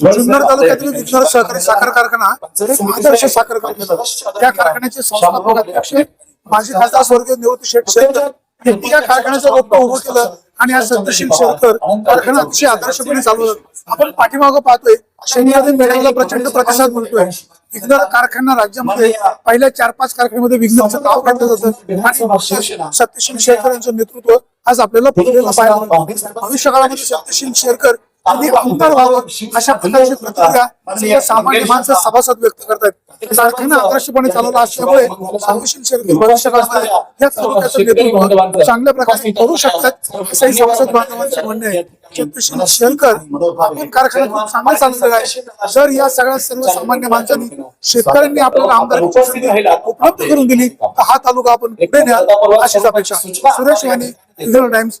जुन्नर तालुक्यातील विघ्नर सहकारी साखर कारखाना आदर्श साखर कारखाना त्या कारखान्याचे संस्थापक अध्यक्ष माजी खासदार स्वर्गीय निवृत्ती शेठ यांनी या कारखान्याचं रोप उभं केलं आणि सत्यशील शेरकर कारखाना अतिशय आदर्शपणे चालवलं. आपण पाठीमागं पाहतोय शनिवारी मेळाव्याला प्रचंड प्रतिसाद मिळतोय. विघ्नर कारखाना राज्यामध्ये पहिल्या चार पाच कारखान्यामध्ये विघ्नरचं नाव काढलं जातं. आणि सत्यशील शेरकर यांचं नेतृत्व आज आपल्याला पाहायला. भविष्य काळामध्ये सत्यशील शेरकर यांनी आमदार व्हावं अशा प्रकारची प्रतिक्रिया सामान्य माणसं सभासद व्यक्त करतात कारखाना आदर्शपणे चालवला असल्यामुळे या तालुक्याचं नेतृत्व चांगल्या प्रकारे करू शकतात. असंही सभासद बांधवांचे म्हणणे आहे. सत्यशील शेरकर आपण कारखाना खूप चांगला चालवलेला आहे. जर या सगळ्या सर्वसामान्य माणसांनी शेतकऱ्यांनी आपल्याला आमदार उपलब्ध करून दिली तर हा तालुका आपण पुढे न्याल. अशीच अपेक्षा. Suresh regional times